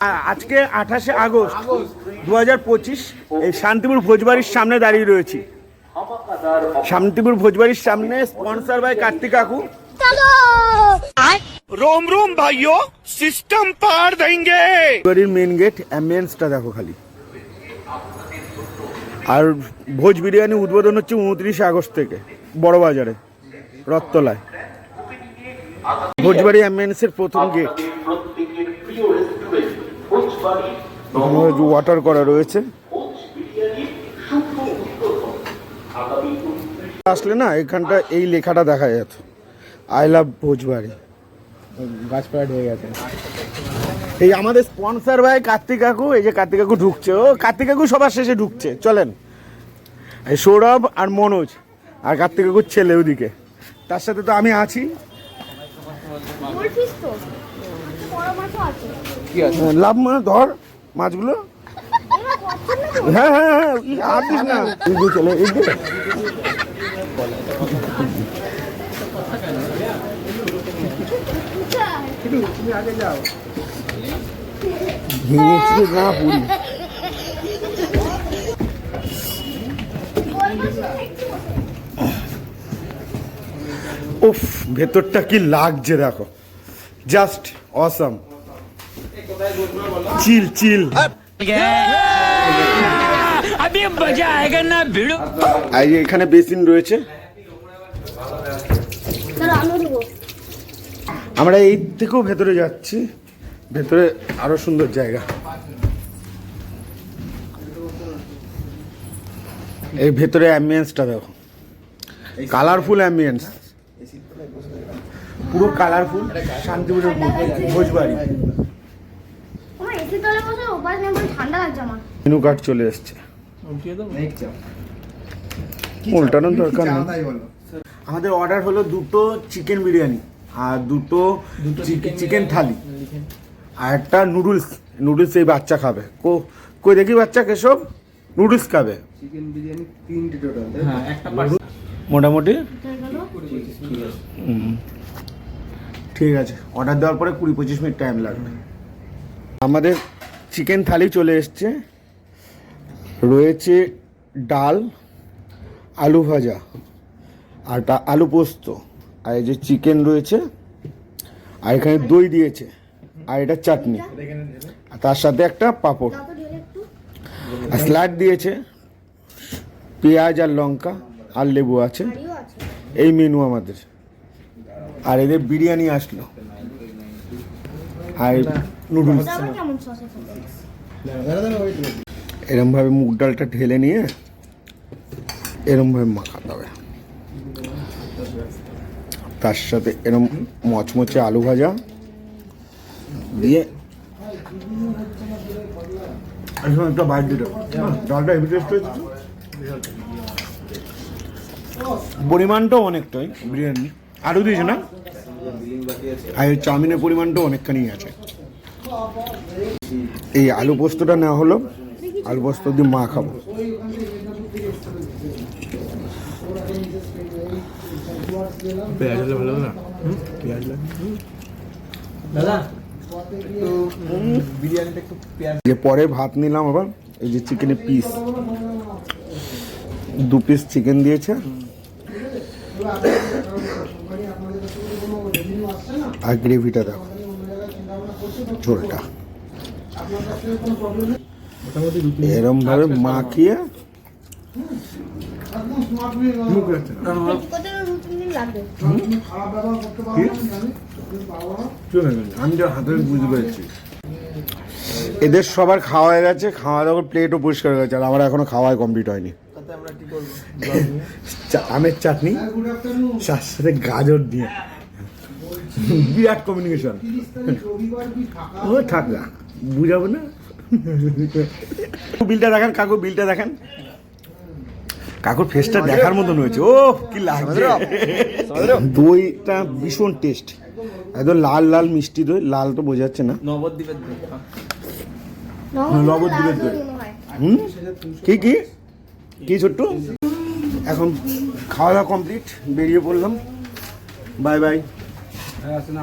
আজকে আঠাশে আগস্ট দু হাজার পঁচিশ এই শান্তিপুর ভোজবাড়ির সামনে দাঁড়িয়ে রয়েছি। শান্তিপুর ভোজবাড়ির সামনে স্পন্সর বাই কার্তিক কাকু। রোম রোম ভাইও সিস্টেম পার দেঙ্গে বাড়ির মেন গেট অ্যাম্বিয়েন্সটা দেখো খালি। আর ভোজ বিরিয়ানি উদ্বোধন হচ্ছে উনত্রিশে আগস্ট থেকে বড় বাজারে রত্তলায় ভোজবাড়ি অ্যাম্বিয়েন্সের প্রথম গেট ভোজবাড়ি ওয়াটার করা রয়েছে। আসলে না এখানটা এই লেখাটা দেখা যেত আই লাভ ভোজবাড়ি গাছপালা ঢেকে গেছে। এই আমাদের স্পন্সর ভাই কার্তিক কাকু এই যে কার্তিক কাকু ঢুকছে। ও কার্তিক কাকু সবার শেষে ঢুকছে। চলেন। এই সৌরভ আর মনোজ আর কার্তিক কাকুর ছেলে ওদিকে। তার সাথে তো আমি আছি। আছে। লাভ মানে ধর মাছগুলো। হ্যাঁ হ্যাঁ হ্যাঁ আর দিস না। এই চলে এই ভেঙেছি না পুরি উফ ভেতরটা কি লাগছে দেখো। জাস্ট অসম চিল চিল এখানে বেসিন রয়েছে। আমরা এই থেকেও ভেতরে যাচ্ছি। ভেতরে আরও সুন্দর জায়গা। এই ভেতরে অ্যাম্বিয়েন্সটা দেখো। কালারফুল অ্যাম্বিয়েন্স পুরো কালারফুল শান্তিপুরের ভোজবাড়ি। মেনু কার্ড চলে এসছে। উল্টানোর দরকার নেই। আমাদের অর্ডার হলো দুটো চিকেন বিরিয়ানি আর দুটো চিকেন থালি আর একটা নুডলস নুডলস এই বাচ্চা খাবে। কো কই দেখি বাচ্চা কেসব নুডলস খাবে। চিকেন বিরিয়ানি তিনটে টোটাল হ্যাঁ একটা মোটামুটি। ঠিক আছে। অর্ডার দেওয়ার পরে কুড়ি পঁচিশ মিনিট টাইম লাগবে। আমাদের চিকেন থালি চলে এসছে। রয়েছে ডাল, আলু ভাজা আর টা- আলু পোস্ত। আর এই যে চিকেন রয়েছে, আর এখানে দই দিয়েছে, আর এটা চাটনি। তার সাথে একটা পাঁপড়। আর স্যালাড দিয়েছে, পেঁয়াজ আর লঙ্কা আর লেবু আছে। এই মেনু আমাদের। আর এদের বিরিয়ানি আসলো। আর নুডলস। এটা আবার কেমন সসে খেতে এরম ভাবে মুগ ডালটা ঢেলে নিয়ে এরম ভাবে মাখাতে হবে। তার সাথে এরম মচমচে আলু ভাজা দিয়ে একটা বাইট দিতে ডালটা হেভি টেস্ট হয়েছে পরিমাণটাও অনেকটাই বিরিয়ানি আরও দিয়েছে না? আর এই চাউমিনের পরিমাণটাও অনেকখানি আছে। এই আলু পোস্তটা নেওয়া হলো। আলু পোস্ত দিয়ে মা খাব। পরে ভাত নিলাম আবার এই যে চিকেনের পিস দু পিস চিকেন দিয়েছে। আর গ্রেভিটা দেখো। ঝোলটা এরম ভাবে মাখিয়ে এদের সবার খাওয়া গেছে, খাওয়া দাওয়ার প্লেটও পরিষ্কার হয়ে গেছে, আর আমার এখনও খাওয়াই কমপ্লিট হয়নি। আমরা চাটনি তার সাথে গাজর দিয়ে। বিরাট কমিউনিকেশন ও থাক না বুঝাবো না। বিলটা দেখেন কাকু বিলটা দেখেন। কাকুর ফেসটা দেখার মতন হয়েছে। ও কি লাগছে। দইটা ভীষণ টেস্ট একদম লাল লাল মিষ্টি দই লাল তো বোঝা যাচ্ছে না। নবদ্বীপের দই। নবদ্বীপের দই। হুম? কি কি? কি ছোট্ট? এখন খাওয়া দাওয়া কমপ্লিট বেরিয়ে পড়লাম। বাই বাই হ্যাঁ আসুন